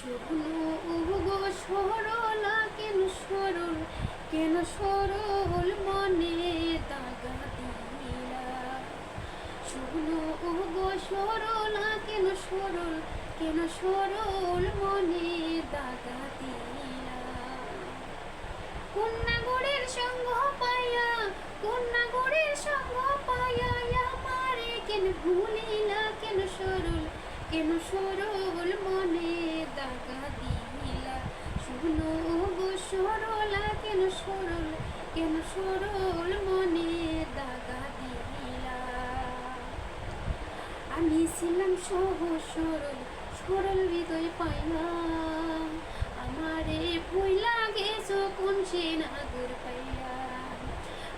শুকনো উগো সরলা, কেন সরল কেন সরল মনে দাগা দিলা শুকনো উগো সরলা, কেন সরল কেন সরল মনে দাগা দিলা কন্যাগড়ের সঙ্গ পাইয়া কন্যাগড়ের সঙ্গ পাইয়া আমারে কেন ভুলিলা? কেন সরল কেন সরল মনে দাগা ছিলাম সহজ সরল সরল হৃদয় পাইয়া আমারে ভুই লাগে যখন সে নাগর পাইয়া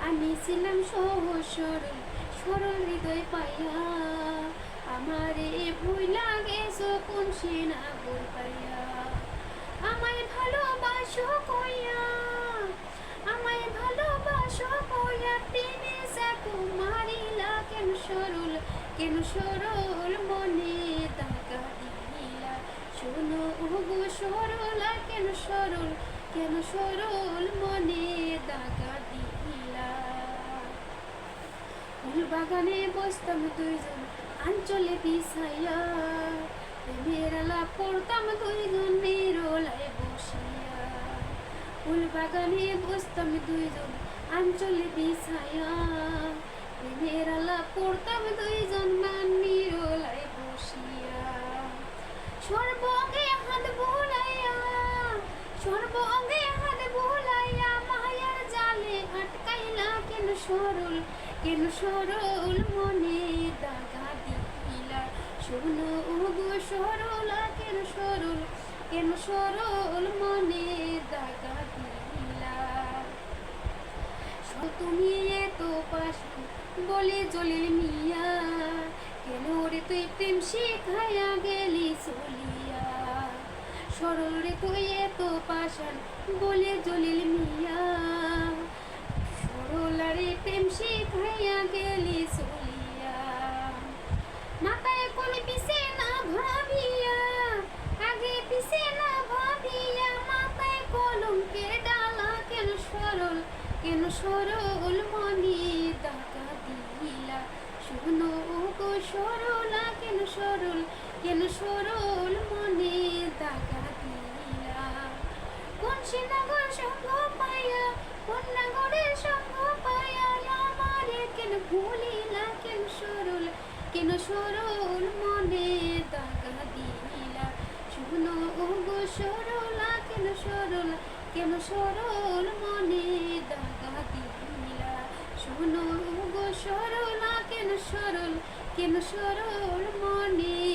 আমি ছিলাম সহজ সরল সরল হৃদয় পাইয়া আমারে ভুই লাগে যখন সে নাগর পাইয়া আমায় ভালোবাসো কইয়া, আমায় ভালোবাসো কইয়া, প্রেমে সাকু মারিলা কেন সরল। কেন সরল মনে দাগা দিলা শোনো, ওগো সরলা, কেন সরল কেন সরল মনে দাগা দিলা ফুল বাগানে বসতাম দুইজন, আঞ্চলে বিছাইয়া। প্রেমের আলাপ করতাম দুইজন মেরোলায় বসিয়া। ফুল বাগানে বসতাম দুইজন, আঞ্চলে বিছাইয়া। প্রেমের আলাপ করতাম দুইজন মান মেরোলায় বসিয়া সর্বঙ্গে হাত বোলাইয়া, সর্বঙ্গে হাত বোলাইয়া মায়ার জালে আটকাইলা কেন সরল কেন সরল মনে দাগা দিলা শোনো গো সরলা, কেন সরল কেন সরল মনে দাগা দিলা তুমি এত পাশ বলে জলিল মিয়া কেন রে তুই প্রেম শিখাইয়া গেলি চলিয়া। সরল রে তুই এত পাশান বলে জলিল মিয়া, সরলা রে প্রেম শিখাইয়া গেলি চলিয়া। মাথায় কোন পিছে না ভাবিয়া, আগে পিছে না ভাবিয়া, মাথায় কলঙ্কের ডালা, কেন সরল কেন সরল মনে দাগা দিলা। শুনো গো সরলা, কেন সরল কেন সরল মনে দাগা দিলা। কোন সেনাগর সঙ্গ পাইয়া, কোন নাগরের সঙ্গ পাইয়া আমারে কেন ভুলিলা, কেন সরল কেন সরল মনে দাগা দিলা। শুনো গো সরলা, কেন সরল কেন সরল মনে দাগা দিলা। কেন সরল মনে?